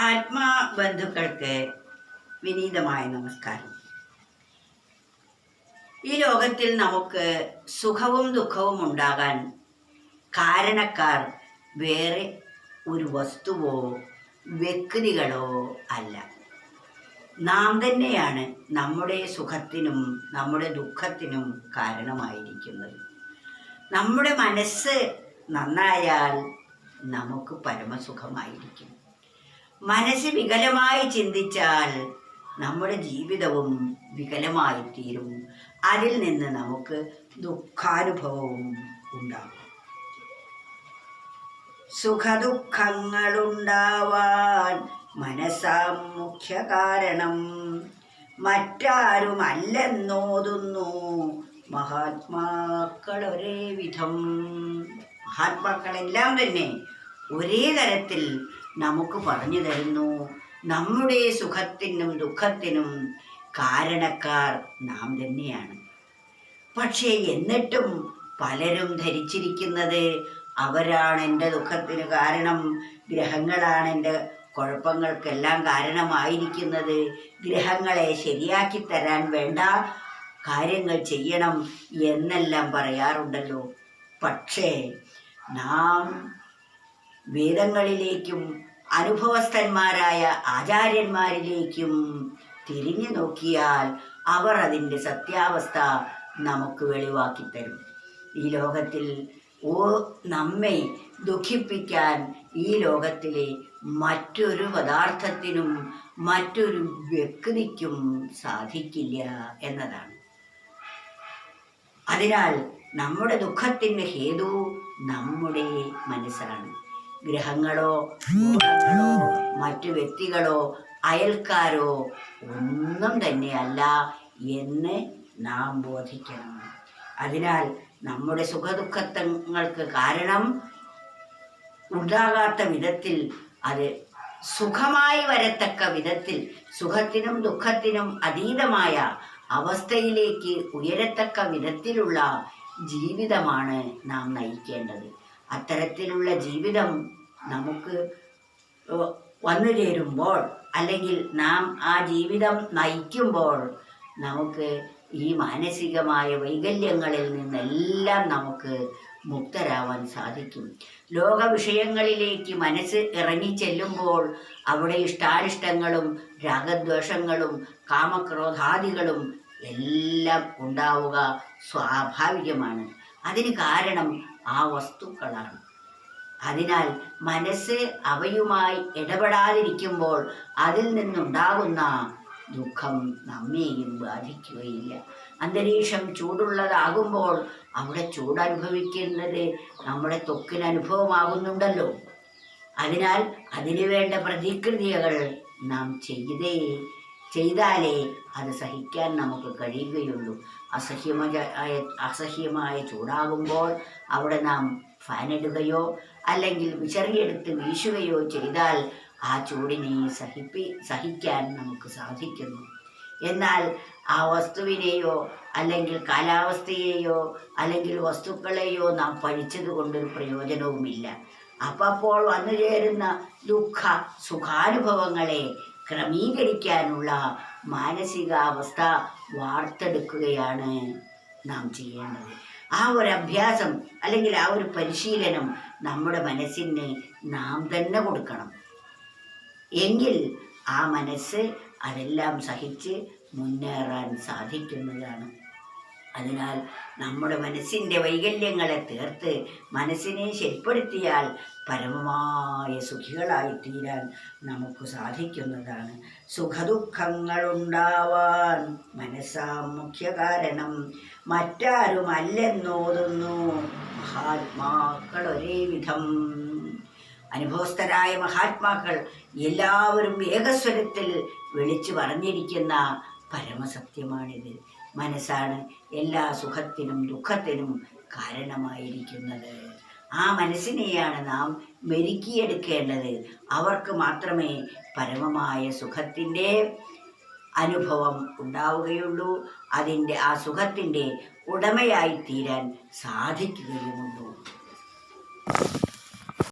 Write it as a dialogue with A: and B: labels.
A: ആത്മാ ബന്ധുക്കൾക്ക് വിനീതമായ നമസ്കാരം. ഈ ലോകത്തിൽ നമുക്ക് സുഖവും ദുഃഖവും ഉണ്ടാകാൻ കാരണക്കാർ വേറെ ഒരു വസ്തുവോ വ്യക്തികളോ അല്ല. നാം തന്നെയാണ് നമ്മുടെ സുഖത്തിനും നമ്മുടെ ദുഃഖത്തിനും കാരണമായിരിക്കുന്നത്. നമ്മുടെ മനസ്സ് നന്നായാൽ നമുക്ക് പരമസുഖമായിരിക്കും. മനസ്സ് വികലമായി ചിന്തിച്ചാൽ നമ്മുടെ ജീവിതവും വികലമായി തീരും അതിൽ നിന്ന് നമുക്ക് ദുഃഖാനുഭവവും ഉണ്ടാകും. സുഖദുഃഖങ്ങളുണ്ടാവാൻ മനസ്സാം മുഖ്യ കാരണം. മറ്റാരുമല്ലെന്നോതുന്നു മഹാത്മാക്കൾ ഒരേ വിധം മഹാത്മാക്കളെല്ലാം തന്നെ ഒരേ തരത്തിൽ നമുക്ക് പറഞ്ഞു തരുന്നു. നമ്മുടെ സുഖത്തിനും ദുഃഖത്തിനും കാരണക്കാർ നാം തന്നെയാണ്. പക്ഷേ എന്നിട്ടും പലരും ധരിച്ചിരിക്കുന്നത് അവരാണ് എന്റെ ദുഃഖത്തിന് കാരണം. ഗ്രഹങ്ങളാണ് എന്റെ കുഴപ്പങ്ങൾക്കെല്ലാം കാരണമായിരിക്കുന്നത്. ഗ്രഹങ്ങളെ ശരിയാക്കി തരാൻ വേണ്ട കാര്യങ്ങൾ ചെയ്യണം എന്നെല്ലാം പറയാറുണ്ടല്ലോ. പക്ഷേ നാം വേദങ്ങളിലേക്കും അനുഭവസ്ഥന്മാരായ ആചാര്യന്മാരിലേക്കും തിരിഞ്ഞു നോക്കിയാൽ അവർ അതിന്റെ സത്യാവസ്ഥ നമുക്ക് വെളിവാക്കി തരും. ഈ ലോകത്തിൽ ഓ നമ്മെ ദുഃഖിപ്പിക്കാൻ ഈ ലോകത്തിലെ മറ്റൊരു പദാർത്ഥത്തിനും മറ്റൊരു വ്യക്തിക്കും സാധിക്കില്ല എന്നതാണ്. അതിനാൽ നമ്മുടെ ദുഃഖത്തിന്റെ ഹേതു നമ്മുടെ മനസ്സാണ് ഗ്രഹങ്ങളോ ഗോളങ്ങളോ മറ്റു വ്യക്തികളോ അയൽക്കാരോ ഒന്നും തന്നെയല്ല എന്ന് നാം ബോധിക്കണം. അതിനാൽ നമ്മുടെ സുഖദുഃഖങ്ങൾക്ക് കാരണം ഉണ്ടാകാത്ത വിധത്തിൽ അത് സുഖമായി വരത്തക്ക വിധത്തിൽ സുഖത്തിനും ദുഃഖത്തിനും അതീതമായ അവസ്ഥയിലേക്ക് ഉയരത്തക്ക വിധത്തിലുള്ള ജീവിതമാണ് നാം നയിക്കേണ്ടത്. അത്തരത്തിലുള്ള ജീവിതം നമുക്ക് വന്നു ചേരുമ്പോൾ അല്ലെങ്കിൽ നാം ആ ജീവിതം നയിക്കുമ്പോൾ നമുക്ക് ഈ മാനസികമായ വൈകല്യങ്ങളിൽ നിന്നെല്ലാം നമുക്ക് മുക്തരാവാൻ സാധിക്കും. ലോക വിഷയങ്ങളിലേക്ക് മനസ്സ് ഇറങ്ങി ചെല്ലുമ്പോൾ അവിടെ ഇഷ്ടാനിഷ്ടങ്ങളും രാഗദ്വേഷങ്ങളും കാമക്രോധാദികളും എല്ലാം ഉണ്ടാവുക സ്വാഭാവികമാണ്. അതിന് കാരണം ആ വസ്തുക്കളാണ്. അതിനാൽ മനസ്സ് അവയുമായി ഇടപെടാതിരിക്കുമ്പോൾ അതിൽ നിന്നുണ്ടാകുന്ന ദുഃഖം നമ്മെയും ബാധിക്കുകയില്ല അന്തരീക്ഷം ചൂടുള്ളതാകുമ്പോൾ അവിടെ ചൂടനുഭവിക്കുന്നത് നമ്മുടെ ത്വക്കിന് അനുഭവമാകുന്നുണ്ടല്ലോ അതിനാൽ അതിനു വേണ്ട പ്രതിക്രിയകൾ നാം ചെയ്തേ ചെയ്താലേ അത് സഹിക്കാൻ നമുക്ക് കഴിയുകയുള്ളൂ. അസഹ്യമായ അസഹ്യമായ ചൂടാകുമ്പോൾ അവിടെ നാം ഫാനിടുകയോ അല്ലെങ്കിൽ വിചറിയെടുത്ത് വീശുകയോ ചെയ്താൽ ആ ചൂടിനെ സഹിപ്പി സഹിക്കാൻ നമുക്ക് സാധിക്കുന്നു. എന്നാൽ ആ വസ്തുവിനെയോ അല്ലെങ്കിൽ കാലാവസ്ഥയെയോ അല്ലെങ്കിൽ വസ്തുക്കളെയോ നാം പഴിച്ചത് കൊണ്ടൊരു പ്രയോജനവുമില്ല. അപ്പോൾ വന്നു ചേരുന്ന ദുഃഖ സുഖാനുഭവങ്ങളെ ക്രമീകരിക്കാനുള്ള മാനസികാവസ്ഥ വാർത്തെടുക്കുകയാണ് നാം ചെയ്യേണ്ടത്. ആ ഒരു അഭ്യാസം അല്ലെങ്കിൽ ആ ഒരു പരിശീലനം നമ്മുടെ മനസ്സിന് നാം തന്നെ കൊടുക്കണം. എങ്കിൽ ആ മനസ്സ് അതെല്ലാം സഹിച്ച് മുന്നേറാൻ സാധിക്കുന്നതാണ്. അതിനാൽ നമ്മുടെ മനസ്സിന്റെ വൈകല്യങ്ങളെ തീർത്ത് മനസ്സിനെ ശരിപ്പെടുത്തിയാൽ പരമമായ സുഖികളായി തീരാൻ നമുക്ക് സാധിക്കുന്നതാണ്. സുഖദുഃഖങ്ങളുണ്ടാവാൻ മനസ്സാം മുഖ്യ കാരണം മറ്റാരുമല്ലെന്നോതുന്നു. മഹാത്മാക്കൾ ഒരേ വിധം അനുഭവസ്ഥരായ മഹാത്മാക്കൾ എല്ലാവരും ഏകസ്വരത്തിൽ വിളിച്ചു പറഞ്ഞിരിക്കുന്ന പരമസത്യമാണിത്. മനസ്സാണ് എല്ലാ സുഖത്തിനും ദുഃഖത്തിനും കാരണമായിരിക്കുന്നത്. ആ മനസ്സിനെയാണ് നാം മെരുക്കിയെടുക്കേണ്ടത്. അവർക്ക് മാത്രമേ പരമമായ സുഖത്തിന്റെ അനുഭവം ഉണ്ടാവുകയുള്ളൂ. അതിന്റെ ആ സുഖത്തിന്റെ ഉടമയായി തീരാൻ സാധിക്കുകയുമുള്ളൂ.